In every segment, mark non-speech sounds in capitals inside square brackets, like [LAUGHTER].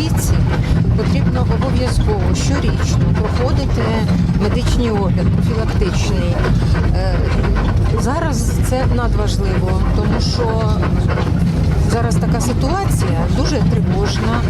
віці потрібно обов'язково щорічно проходити медичний огляд профілактичний. Е, Зараз це надважливо, тому що зараз така ситуація дуже тривожна.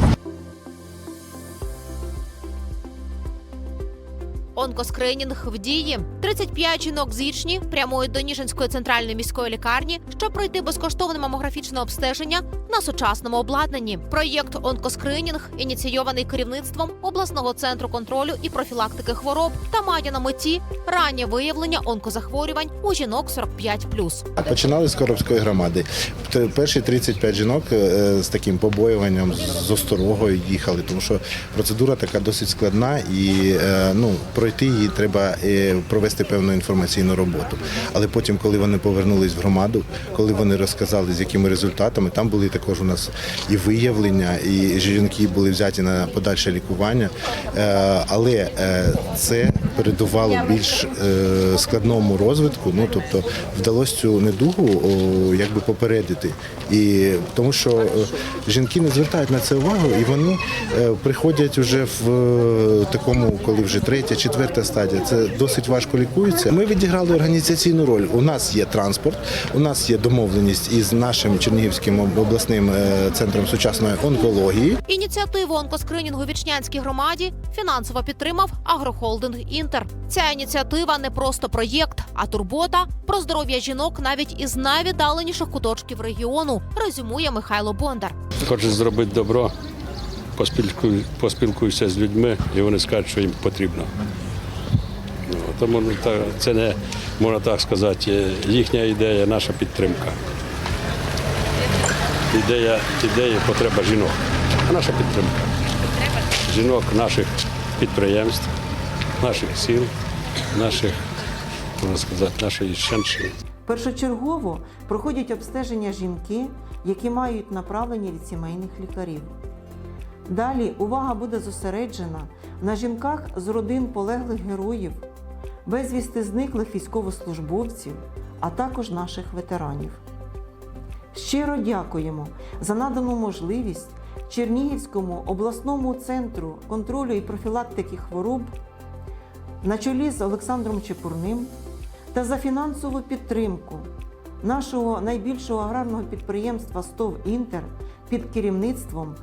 Онкоскринінг в дії. 35 жінок з Ічні прямують до Ніжинської центральної міської лікарні, щоб пройти безкоштовне мамографічне обстеження на сучасному обладнанні. Проєкт онкоскринінг ініційований керівництвом обласного центру контролю і профілактики хвороб та має на меті раннє виявлення онкозахворювань у жінок 45+. Починали з Коробської громади. Перші 35 жінок е, з таким побоюванням, з осторогою їхали, тому що процедура така досить складна і е, ну, пройти її треба е, провести певну інформаційну роботу. Але потім, коли вони повернулись в громаду, коли вони розказали, з якими результатами, там були також у нас і виявлення, і жінки були взяті на подальше лікування. Е, Але е, це передувало більш е, складному розвитку. Ну тобто вдалося цю недугу якби попередити. І тому що е, жінки не звертають на це увагу, і вони е, приходять вже в такому, коли вже третя, четверта стадія. Це досить важко лікується. Ми відіграли організаційну роль. У нас є транспорт, у нас є домовленість із нашим Чернігівським обласним центром сучасної онкології. Ініціативу онкоскринінгу Вічнянській громаді фінансово підтримав агрохолдинг Інтер. Ця ініціатива не просто проєкт, а турбота про здоров'я жінок навіть із найвіддаленіших куточків регіону. Резюмує Михайло Бондар. Хочеш зробити добро, поспілкуй, поспілкуйся з людьми, і вони скажуть, що їм потрібно. Ну, тому ну, це не можна так сказати, їхня ідея, наша підтримка. Ідея, ідея потреба жінок. А наша підтримка. Жінок наших підприємств, наших сіл, наших, можна сказати, нашої Щенщини. Першочергово проходять обстеження жінки, які мають направлення від сімейних лікарів. Далі увага буде зосереджена на жінках з родин полеглих героїв, безвісти зниклих військовослужбовців, а також наших ветеранів. Щиро дякуємо за надану можливість Чернігівському обласному центру контролю і профілактики хвороб на чолі з Олександром Чепурним та за фінансову підтримку нашого найбільшого аграрного підприємства СТОВ Інтер під керівництвом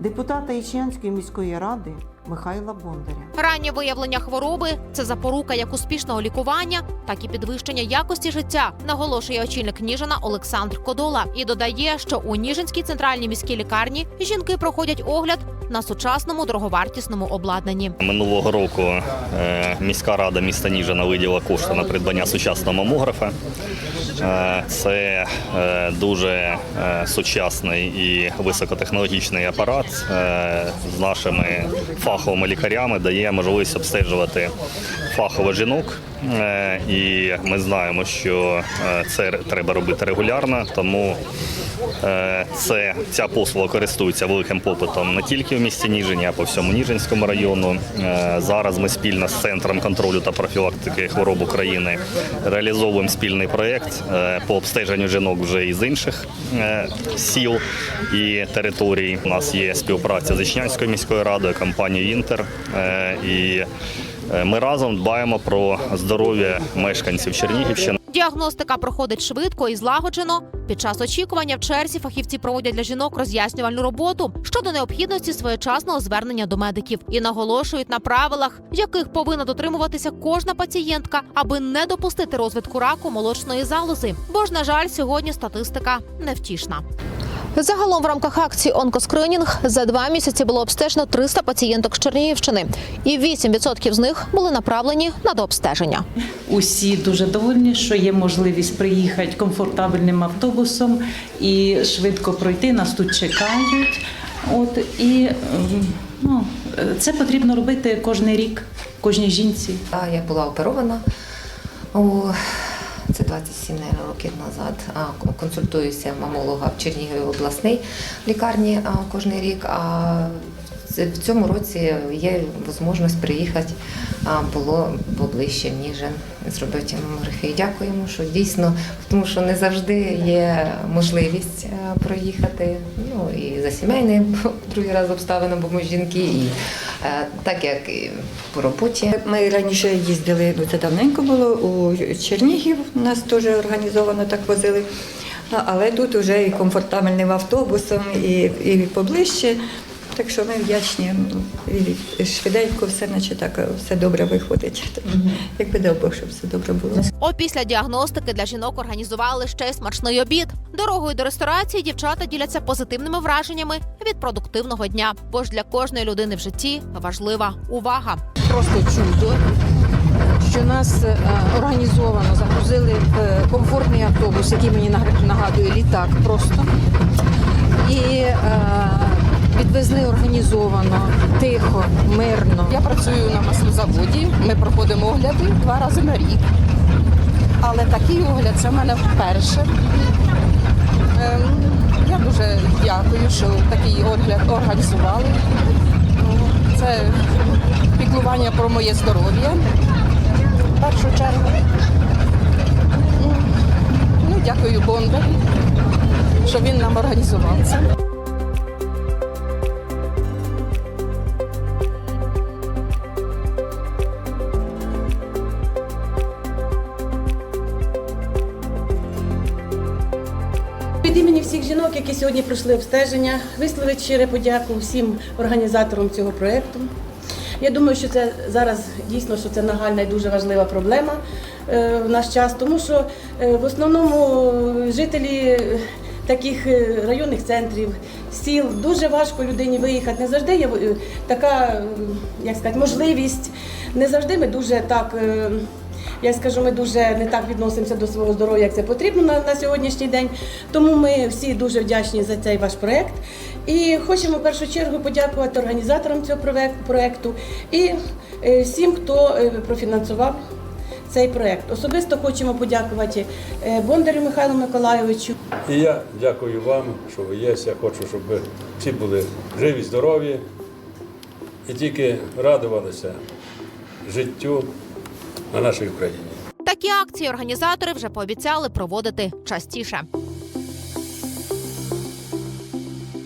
депутата Ічнянської міської ради Михайла Бондаря. Раннє виявлення хвороби це запорука як успішного лікування, так і підвищення якості життя, наголошує очільник Ніжина Олександр Кодола і додає, що у Ніжинській центральній міській лікарні жінки проходять огляд на сучасному дороговартісному обладнанні. Минулого року е, міська рада міста Ніжина виділила кошти на придбання сучасного мамографа. Е, Це е, дуже сучасний і високотехнологічний апарат з нашими фаховими лікарями дає можливість обстежувати фахово жінок. Е, І ми знаємо, що е, це треба робити регулярно, тому Е, Це ця послуга користується великим попитом не тільки в місті Ніжині, а по всьому Ніжинському району. Зараз ми спільно з центром контролю та профілактики хвороб України реалізовуємо спільний проєкт по обстеженню жінок вже із інших сіл і територій. У нас є співпраця з Ічнянською міською радою, компанією Інтер. І ми разом дбаємо про здоров'я мешканців Чернігівщини. Діагностика проходить швидко і злагоджено. Під час очікування в черзі фахівці проводять для жінок роз'яснювальну роботу щодо необхідності своєчасного звернення до медиків і наголошують на правилах, яких повинна дотримуватися кожна пацієнтка, аби не допустити розвитку раку молочної залози. Бо ж, на жаль, сьогодні статистика невтішна. Загалом в рамках акції онкоскринінг за два місяці було обстежено 300 пацієнток з Чернігівщини, і 8% з них були направлені на дообстеження. Усі дуже довольні, що є можливість приїхати комфортабельним автобусом і швидко пройти. Нас тут чекають. От і ну, це потрібно робити кожен рік, кожній жінці. А Я була оперована у це 27 наверно, років назад. Консультуюся мамолога в Чернігові обласній лікарні кожний рік. В цьому році є можливість приїхати, було поближче в Ніжин, зробити мамографію. Дякуємо, що дійсно, тому що не завжди є можливість проїхати. Ну і за сімейний [LAUGHS] другий раз обставини, бо ми жінки, і так як і по роботі. Ми раніше їздили, ну це давненько було, у Чернігів нас теж організовано так возили. Але тут вже і комфортабельним автобусом, і, і поближче. Так що ми вдячні. І швиденько все, наче так, все добре виходить. Тому, Якби дай Бог, щоб все добре було. Опісля діагностики для жінок організували ще й смачний обід. Дорогою до ресторації дівчата діляться позитивними враженнями від продуктивного дня. Бо ж для кожної людини в житті важлива увага. просто чудо, що нас е, організовано загрузили в е, комфортний автобус, який мені нагадує літак просто. І е, відвезли організовано, тихо, мирно. Я працюю на маслозаводі. Ми проходимо огляди два рази на рік. Але такий огляд це в мене вперше. Ем, Я дуже дякую, що такий огляд організували. Ну, Це піклування про моє здоров'я. В першу чергу. Ну, дякую Бондарю, що він нам організував це. Жінок, які сьогодні пройшли обстеження, висловити щире подяку всім організаторам цього проєкту. Я думаю, що це зараз дійсно що це нагальна і дуже важлива проблема е, в наш час, тому що е, в основному жителі таких е, районних центрів, сіл дуже важко людині виїхати. Не завжди є е, така, е, як сказати, можливість. Не завжди ми дуже так. Я скажу, ми дуже не так відносимося до свого здоров'я, як це потрібно на, на сьогоднішній день. Тому ми всі дуже вдячні за цей ваш проект. І хочемо в першу чергу подякувати організаторам цього проект- проекту і е, всім, хто е, профінансував цей проект. Особисто хочемо подякувати е, Бондарю Михайлу Миколайовичу. І я дякую вам, що ви є. Я хочу, щоб всі були живі, здорові і тільки радувалися життю на нашій Україні. Такі акції організатори вже пообіцяли проводити частіше.